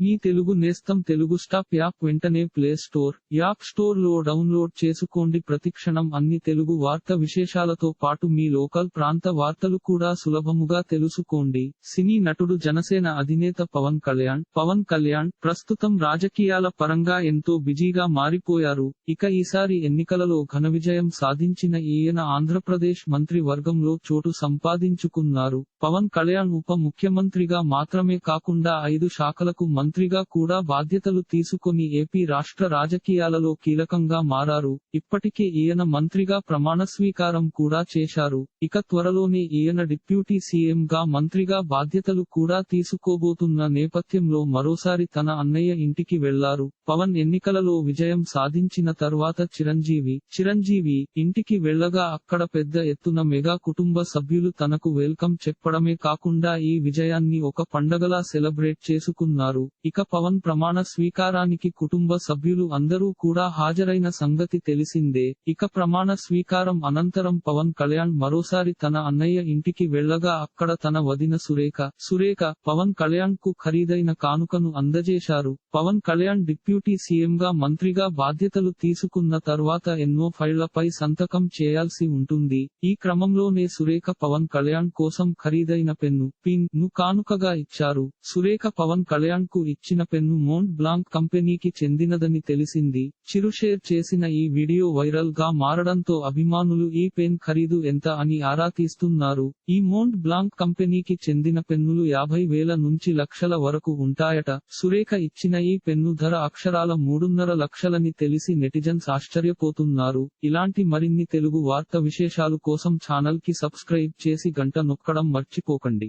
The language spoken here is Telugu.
మీ తెలుగు నేస్తం తెలుగు స్టాప్ యాప్ వెంటనే ప్లే స్టోర్ యాప్ స్టోర్లో డౌన్లోడ్ చేసుకోండి. ప్రతిక్షణం అన్ని తెలుగు వార్త విశేషాలతో పాటు మీ లోకల్ ప్రాంత వార్తలు కూడా సులభముగా తెలుసుకోండి. సినీ నటుడు జనసేన అధినేత పవన్ కళ్యాణ్ పవన్ కళ్యాణ్ ప్రస్తుతం రాజకీయాల పరంగా ఎంతో బిజీగా మారిపోయారు. ఇక ఈసారి ఎన్నికలలో ఘన విజయం సాధించిన ఈయన ఆంధ్రప్రదేశ్ మంత్రి వర్గంలో చోటు సంపాదించుకున్నారు. పవన్ కళ్యాణ్ ఉప ముఖ్యమంత్రిగా మాత్రమే కాకుండా ఐదు శాఖలకు మంత్రిగా కూడా బాధ్యతలు తీసుకొని ఏపీ రాష్ట్ర రాజకీయాలలో కీలకంగా మారారు. ఇప్పటికే ఈయన మంత్రిగా ప్రమాణ స్వీకారం కూడా చేశారు. ఇక త్వరలోనే ఈయన డిప్యూటీ సీఎం గా మంత్రిగా బాధ్యతలు కూడా తీసుకోబోతున్న నేపథ్యంలో మరోసారి తన అన్నయ్య ఇంటికి వెళ్ళారు. పవన్ ఎన్నికలలో విజయం సాధించిన తర్వాత చిరంజీవి చిరంజీవి ఇంటికి వెళ్ళగా అక్కడ పెద్ద ఎత్తున మెగా కుటుంబ సభ్యులు తనకు వెల్కమ్ చెప్పడమే కాకుండా ఈ విజయాన్ని ఒక పండగలా సెలబ్రేట్ చేసుకున్నారు. ఇక పవన్ ప్రమాణ స్వీకారానికి కుటుంబ సభ్యులు అందరూ కూడా హాజరైన సంగతి తెలిసిందే. ఇక ప్రమాణ స్వీకారం అనంతరం పవన్ కళ్యాణ్ మరోసారి తన అన్నయ్య ఇంటికి వెళ్ళగా అక్కడ తన వదిన సురేఖ సురేఖ పవన్ కళ్యాణ్కు ఖరీదైన కానుకను అందజేశారు. పవన్ కళ్యాణ్ డిప్యూటీ సీఎంగా మంత్రిగా బాధ్యతలు తీసుకున్న తర్వాత ఎన్నో ఫైళ్ళపై సంతకం చేయాల్సి ఉంటుంది. ఈ క్రమంలోనే సురేఖ పవన్ కళ్యాణ్ కోసం ఖరీదైన పెన్ను పిన్ను కానుకగా ఇచ్చారు. సురేఖ పవన్ కళ్యాణ్కు ఇచ్చిన పెన్ను మోంట్ బ్లాంక్ కంపెనీకి చెందినదని తెలిసింది. చిరు షేర్ చేసిన ఈ వీడియో వైరల్గా మారడంతో అభిమానులు ఈ పెన్ ఖరీదు ఎంత అని ఆరా తీస్తున్నారు. ఈ మోంట్ బ్లాంక్ కంపెనీకి చెందిన పెన్నులు యాభై వేల నుంచి లక్షల వరకు ఉంటాయట. సురేఖ ఇచ్చిన ఈ పెన్ను ధర అక్షరాల మూడున్నర లక్షలని తెలిసి నెటిజన్స్ ఆశ్చర్యపోతున్నారు. ఇలాంటి మరిన్ని తెలుగు వార్త విశేషాలు కోసం ఛానల్కి సబ్స్క్రైబ్ చేసి గంట నొక్కడం మర్చిపోకండి.